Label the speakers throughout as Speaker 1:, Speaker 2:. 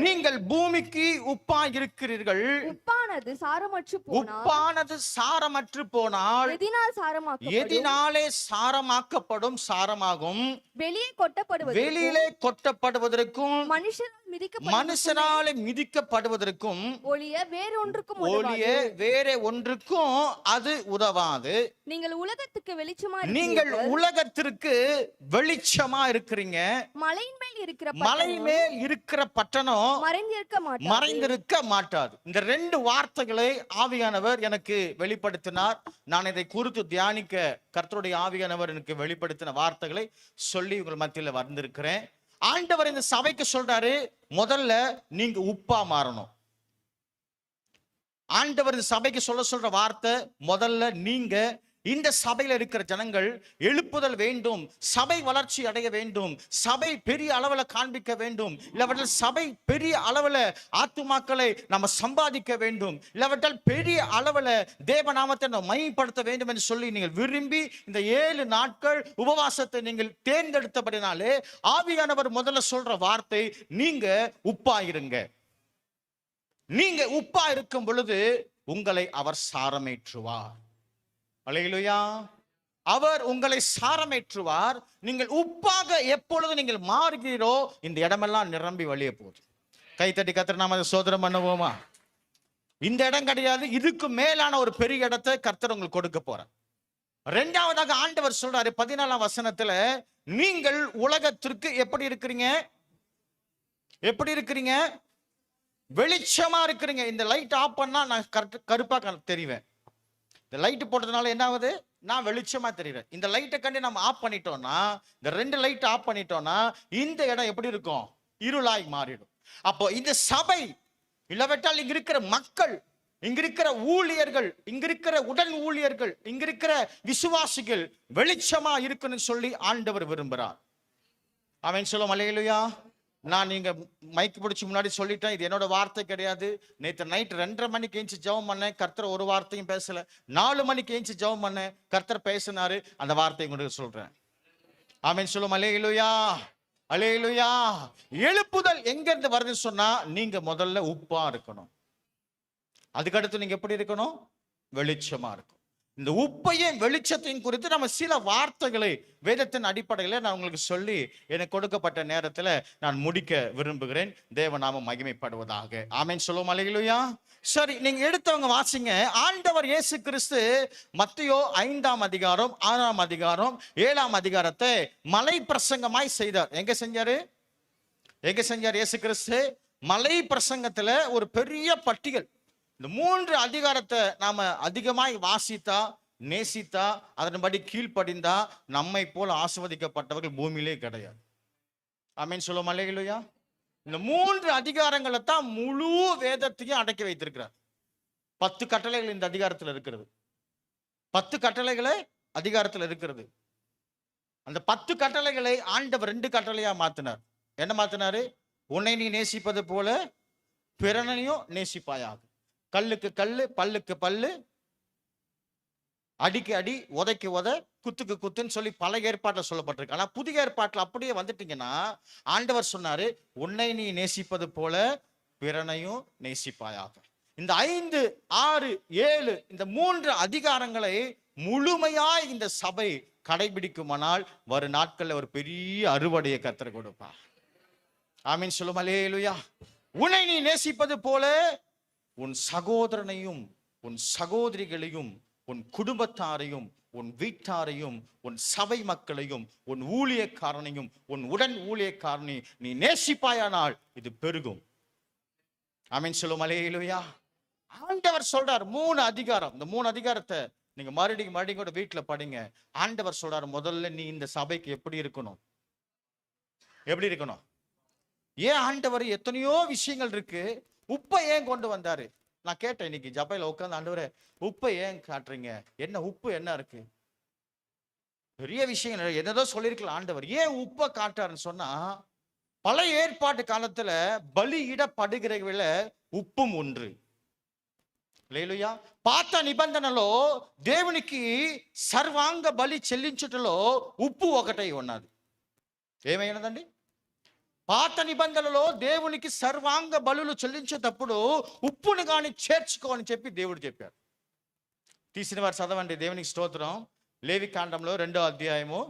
Speaker 1: நீங்கள் பூமிக்கு உப்பா இருக்கிறீர்கள்
Speaker 2: உப்பானது சாரமற்று
Speaker 1: உப்பானது சாரமற்று போனால்
Speaker 2: எதினால் சாரமாக்கப்படும்?
Speaker 1: எதினாலே சாரமாக்கப்படும் சாரமாகும்.
Speaker 2: வெளியே கொட்டப்படுவது
Speaker 1: வெளியிலே கொட்டப்படுவதற்கும்
Speaker 2: மிதிக்கப்படும்
Speaker 1: மனுஷனாலே மிதிக்கப்படுவதற்கும்
Speaker 2: ஒளிய வேறொன்றுக்கும்
Speaker 1: ஒளிய
Speaker 2: உதவாது.
Speaker 1: வேற ஒன்றுக்கும் அது உதவாது.
Speaker 2: நீங்கள் உலகத்துக்கு வெளிச்சமா
Speaker 1: நீங்கள் உலகத்திற்கு வெளிச்சமா இருக்கிறீங்க.
Speaker 2: மலையின் மேல் இருக்கிற
Speaker 1: மலை மேல் இருக்கிற பட்டணம்
Speaker 2: மறைந்திருக்க மாட்டாது.
Speaker 1: மறைந்திருக்க மாட்டாது. இந்த ரெண்டு வார்த்தைகளை ஆவியானவர் எனக்கு வெளிப்படுத்தினார். நான் இதை குறித்து தியானிக்க கர்த்தருடைய ஆவியானவர் எனக்கு வெளிப்படுத்தின வார்த்தைகளை சொல்லி உங்கள் மத்தியில் வந்திருக்கிறேன். ஆண்டவர் இந்த சபைக்கு சொல்றாரு முதல்ல நீங்க உப்பா மாறணும். ஆண்டவர் இந்த சபைக்கு சொல்ல சொல்ற வார்த்தை முதல்ல நீங்க இந்த சபையில இருக்கிற ஜனங்கள் எழுப்புதல் வேண்டும் சபை வளர்ச்சி அடைய வேண்டும் சபை பெரிய அளவுல காண்பிக்க வேண்டும். இல்லவற்றால் சபை பெரிய அளவுல ஆத்துமாக்களை நம்ம சம்பாதிக்க வேண்டும். இல்லவற்றால் பெரிய அளவுல தேவநாமத்தை நம்ம மையப்படுத்த வேண்டும் என்று சொல்லி நீங்கள் விரும்பி இந்த ஏழு நாட்கள் உபவாசத்தை நீங்கள் தேர்ந்தெடுத்தபடினாலே ஆவியானவர் முதல்ல சொல்ற வார்த்தை நீங்க உப்பாயிருங்க. நீங்க உப்பா இருக்கும் பொழுது உங்களை அவர் சாரமேற்றுவார். அலையிலுயா. அவர் உங்களை சாரமேற்றுவார். நீங்கள் உப்பாக எப்பொழுது நீங்கள் மாறுகிறீரோ இந்த இடமெல்லாம் நிரம்பி வழிய போகுது. கைத்தட்டி கத்திர நாம சோதனம் பண்ணுவோமா? இந்த இடம் கிடையாது இதுக்கு மேலான ஒரு பெரிய இடத்தை கர்த்தர் உங்களுக்கு கொடுக்க போறார். ரெண்டாவதாக ஆண்டவர் சொல்றாரு பதினாலாம் வசனத்துல நீங்கள் உலகத்திற்கு எப்படி இருக்கிறீங்க? எப்படி இருக்கிறீங்க? வெளிச்சமா இருக்கிறீங்க. இந்த லைட் ஆஃப் பண்ணா நான் கரெக்ட் கருப்பா தெரிவேன். இந்த லைட்டு போட்டதுனால என்ன ஆகுது? நான் வெளிச்சமா தெரியுறேன். இந்த லைட்டை கண்டு நம்ம ஆஃப் பண்ணிட்டோம்னா இந்த ரெண்டு லைட்டை ஆஃப் பண்ணிட்டோம்னா இந்த இடம் எப்படி இருக்கும்? இருளாய் மாறிடும். அப்போ இந்த சபை இல்லவிட்டால் இங்க இருக்கிற மக்கள் இங்க இருக்கிற ஊழியர்கள் இங்க இருக்கிற உடல் ஊழியர்கள் இங்க இருக்கிற விசுவாசிகள் வெளிச்சமா இருக்குன்னு சொல்லி ஆண்டவர் விரும்புகிறார். அவன் சொல்லும் அலையிலுயா நான் நீங்க மைக் பிடிச்சி முன்னாடி சொல்லிட்டேன். இது என்னோட வார்த்தை கிடையாது. நேற்று நைட் ரெண்டரை மணிக்கு ஏஞ்சி ஜெபம் பண்ணேன். கர்த்தர் ஒரு வார்த்தையும் பேசல. நாலு மணிக்கு ஏஞ்சி ஜெபம் பண்ணேன். கர்த்தர் பேசினாரு. அந்த வார்த்தையை உங்களுக்கு சொல்றேன். ஆமென். சொல்லும் அலேலுயா அலேலுயா எழுப்புதல் எங்க இருந்து வருதுன்னு சொன்னா நீங்க முதல்ல உப்பா இருக்கணும். அதுக்கடுத்து நீங்க எப்படி இருக்கணும்? வெளிச்சமா இருக்கணும். இந்த உப்பையும் வெளிச்சத்தையும் குறித்து நம்ம சில வார்த்தைகளை வேதத்தின் அடிப்படையில் நான் உங்களுக்கு சொல்லி எனக்கு கொடுக்கப்பட்ட நேரத்தில் நான் முடிக்க விரும்புகிறேன். தேவநாமம் மகிமைப்படுவதாக. ஆமேன். சொல்லுவோம்? அலையிலுயா சரி நீங்க எடுத்தவங்க வாசிங்க. ஆண்டவர் இயேசு கிறிஸ்து மத்தியோ ஐந்தாம் அதிகாரம் ஆறாம் அதிகாரம் ஏழாம் அதிகாரத்தை மலை பிரசங்கமாய் செய்தார். எங்க செஞ்சாரு? எங்க செஞ்சார் இயேசு கிறிஸ்து மலை பிரசங்கத்துல ஒரு பெரிய பட்டியல். இந்த மூன்று அதிகாரத்தை நாம அதிகமாய் வாசித்தா நேசித்தா அதன்படி கீழ்ப்படிந்தா நம்மை போல ஆசிர்வதிக்கப்பட்டவர்கள் பூமியிலே கிடையாது. ஆமீன் சொல்லுவோம்? இல்லையா இந்த மூன்று அதிகாரங்களை தான் முழு வேதத்தையும் அடக்கி வைத்திருக்கிறார். பத்து கட்டளைகள் இந்த அதிகாரத்தில் இருக்கிறது. பத்து கட்டளைகளை அதிகாரத்தில் இருக்கிறது. அந்த பத்து கட்டளைகளை ஆண்டவர் ரெண்டு கட்டளையா மாத்தினார். என்ன மாத்தினாரு? உன்னை நீ நேசிப்பது போல பிறனையும் நேசிப்பாயாக. கல்லுக்கு கல்லு பல்லுக்கு பல்லு. அடிக்கு அடி உதைக்கு உத குத்துக்கு குத்துன்னு சொல்லி பல ஏற்பாட்டில் சொல்லப்பட்டிருக்கு. ஆனால் புதிய ஏற்பாட்டில் அப்படியே வந்துட்டீங்கன்னா ஆண்டவர் சொன்னாரு உன்னை நீ நேசிப்பது போல பிறனையும் நேசிப்பாயாக. இந்த ஐந்து ஆறு ஏழு இந்த மூன்று அதிகாரங்களை முழுமையாய் இந்த சபை கடைபிடிக்குமானால் வரும் நாட்களில் ஒரு பெரிய அறுவடையை கத்தர் கொடுப்பா ஆமீன் சொல்லுமலே லுயா உன்னை நீ நேசிப்பது போல உன் சகோதரனையும் உன் சகோதரிகளையும் உன் குடும்பத்தாரையும் உன் வீட்டாரையும் உன் சபை மக்களையும் உன் ஊழியக்காரனையும் உன் உடன் ஊழியக்காரனை நீ நேசிப்பாயானால் இது பெருகும். ஆமீன் சொல்லும் அலையிலுயா ஆண்டவர் சொல்றார் மூணு அதிகாரம். இந்த மூணு அதிகாரத்தை நீங்க மறுபடியும் மறுபடியும் கூட வீட்டுல படிங்க. ஆண்டவர் சொல்றார் முதல்ல நீ இந்த சபைக்கு எப்படி இருக்கணும்? எப்படி இருக்கணும்? ஏன் ஆண்டவர் எத்தனையோ விஷயங்கள் இருக்கு. உப்பை ஏன் கொண்டு வந்தாரு நான் கேட்டேன் இன்னைக்கு ஜப்பையில உட்காந்து ஆண்டவரே உப்பை ஏன் காட்டுறீங்க என்ன உப்பு என்ன இருக்கு பெரிய விஷயம் என்னதோ சொல்லியிருக்கலாம் ஆண்டவர் ஏன் உப்பை காட்டாருன்னு சொன்னா பழைய ஏற்பாட்டு காலத்துல பலியிடப்படுகிறவர்கள உப்பும் ஒன்று లేలుయా పాత నిబంధనలో దేవునికి సర్వాంగ బలి చెల్లించుటలో ఉప్పు ఒకటై ఉన్నది ఏమైనదండి పాత నిబంధనలో దేవునికి సర్వాంగ బలులు చెల్లించేటప్పుడు ఉప్పుని కానీ చేర్చుకో అని చెప్పి దేవుడు చెప్పారు తీసిన వారు చదవండి దేవునికి స్తోత్రం లేవి కాండంలో రెండో అధ్యాయము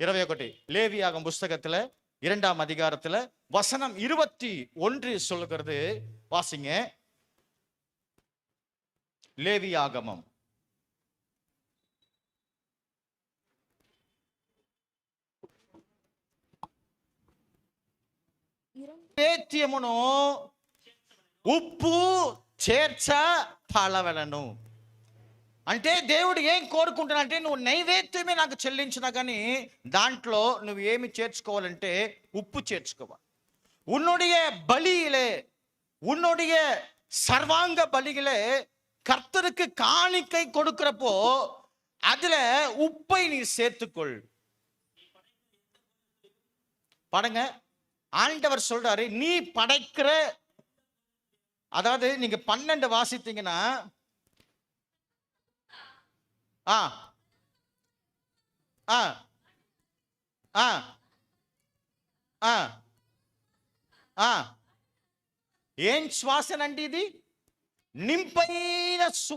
Speaker 1: இருபத்தி ఒకటి லேவியாகம் புஸ்தகத்துல இரண்டாம் அதிகாரத்துல வசனம் இருபத்தி ஒன்று சொல்லுகிறது வாசிங்க லேவியாகமம்
Speaker 2: இரண்டு
Speaker 1: నైవేద్యమును ఉప్పు చేర్చ పలవలను అంటే దేవుడు ఏం కోరుకుంటున్నాడంటే నువ్వు నైవేద్యమే నాకు చెల్లించినా కానీ దాంట్లో నువ్వు ఏమి చేర్చుకోవాలంటే ఉప్పు చేర్చుకోవాలి உன்னுடைய பலியிலே உன்னுடைய சர்வாங்க பலியிலே கர்த்தருக்கு காணிக்கை கொடுக்கிறப்போ அதுல உப்பை நீ சேர்த்துக்கொள் பாருங்க ஆண்டவர் சொல்றாரு நீ படைக்கிற அதாவது நீங்க பன்னெண்டு வாசித்தீங்கன்னா ஆ ஆ ஆ ஆ ఆ ఏం శ్వాసనండి ఇది నింపైన సు